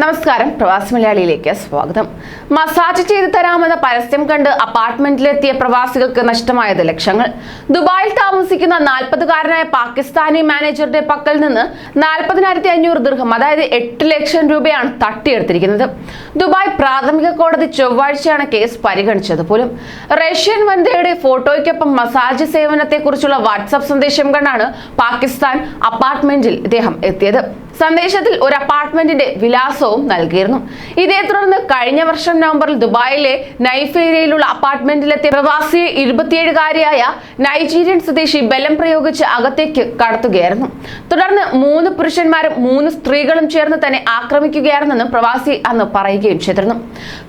നമസ്കാരം. പ്രവാസി മലയാളിയിലേക്ക് സ്വാഗതം. മസാജ് ചെയ്തു തരാമെന്ന പരസ്യം കണ്ട് അപ്പാർട്ട്മെന്റിലെത്തിയ പ്രവാസികൾക്ക് നഷ്ടമായത് ലക്ഷങ്ങൾ. ദുബായിൽ താമസിക്കുന്ന നാൽപ്പതുകാരനായ പാകിസ്ഥാനി മാനേജറുടെ പക്കൽ നിന്ന് നാൽപ്പതിനായിരത്തി അഞ്ഞൂറ് ദീർഘം അതായത് എട്ട് ലക്ഷം രൂപയാണ് തട്ടിയെടുത്തിരിക്കുന്നത്. ദുബായ് പ്രാഥമിക കോടതി ചൊവ്വാഴ്ചയാണ് കേസ് പരിഗണിച്ചത് പോലും. റഷ്യൻ വനിതയുടെ ഫോട്ടോയ്ക്കൊപ്പം മസാജ് സേവനത്തെക്കുറിച്ചുള്ള വാട്സാപ്പ് സന്ദേശം കണ്ടാണ് പാകിസ്ഥാൻ അപ്പാർട്ട്മെന്റിൽ ഇദ്ദേഹം എത്തിയത്. സന്ദേശത്തിൽ ഒരു അപ്പാർട്ട്മെന്റിന്റെ വിലാസവും നൽകിയിരുന്നു. ഇതേ തുടർന്ന് കഴിഞ്ഞ വർഷം നവംബറിൽ ദുബായിലെ നൈഫ് ഏരിയയിലുള്ള അപ്പാർട്ട്മെന്റിലെത്തിയ പ്രവാസി ഇരുപത്തിയേഴുകാരിയായ നൈജീരിയൻ സ്വദേശി ബലം പ്രയോഗിച്ച് അകത്തേക്ക് കടത്തുകയായിരുന്നു. തുടർന്ന് മൂന്ന് പുരുഷന്മാരും മൂന്ന് സ്ത്രീകളും ചേർന്ന് തന്നെ ആക്രമിക്കുകയായിരുന്നെന്നും പ്രവാസി അന്ന് പറയുകയും ചെയ്തിരുന്നു.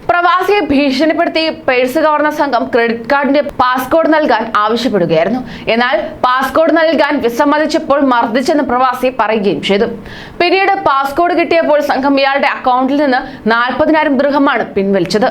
പ്രവാസിയെ ഭീഷണിപ്പെടുത്തി പേഴ്സ് കവർന്ന സംഘം ക്രെഡിറ്റ് കാർഡിന്റെ പാസ്കോഡ് നൽകാൻ ആവശ്യപ്പെടുകയായിരുന്നു. എന്നാൽ പാസ്കോഡ് നൽകാൻ വിസമ്മതിച്ചപ്പോൾ മർദ്ദിച്ചെന്ന് പ്രവാസി പറയുകയും ചെയ്തു. പിന്നീട് പാസ്കോഡ് കിട്ടിയപ്പോൾ സംഘം ഇയാളുടെ അക്കൗണ്ടിൽ നിന്ന് നാൽപ്പതിനായിരം ദൃഹമാണ് പിൻവലിച്ചത്.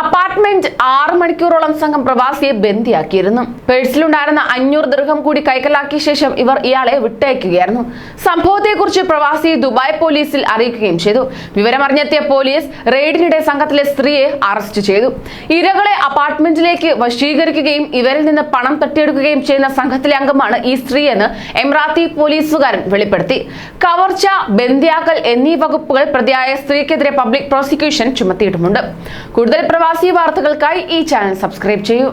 അപ്പാർട്ട്മെന്റ് ആറ് മണിക്കൂറോളം സംഘം പ്രവാസിയെ ബന്ദിയാക്കിയിരുന്നു. പേഴ്സിലുണ്ടായിരുന്ന അഞ്ഞൂറ് ദൃഹം കൂടി കൈക്കലാക്കിയ ശേഷം ഇവർ ഇയാളെ വിട്ടയക്കുകയായിരുന്നു. സംഭവത്തെക്കുറിച്ച് പ്രവാസി ദുബായ് പോലീസിൽ അറിയിക്കുകയും ചെയ്തു. വിവരമറിഞ്ഞെത്തിയ പോലീസ് റെയ്ഡിനിടെ സംഘത്തിലെ സ്ത്രീയെ അറസ്റ്റ് ചെയ്തു. ഇരകളെ അപ്പാർട്ട്മെന്റിലേക്ക് വശീകരിക്കുകയും ഇവരിൽ നിന്ന് പണം തട്ടിയെടുക്കുകയും ചെയ്യുന്ന സംഘത്തിലെ അംഗമാണ് ഈ സ്ത്രീയെന്ന് എന്ന് എംറാത്തി പോലീസുകാരൻ വെളിപ്പെടുത്തി. കവർച്ച ബന്ദിയാക്കൽ എന്നീ വകുപ്പുകൾ പ്രതിയായ സ്ത്രീക്കെതിരെ പബ്ലിക് പ്രോസിക്യൂഷൻ ചുമത്തിയിട്ടുമുണ്ട്. കൂടുതൽ പ്രവാസി വാർത്തകൾക്കായി ഈ ചാനൽ സബ്സ്ക്രൈബ് ചെയ്യൂ.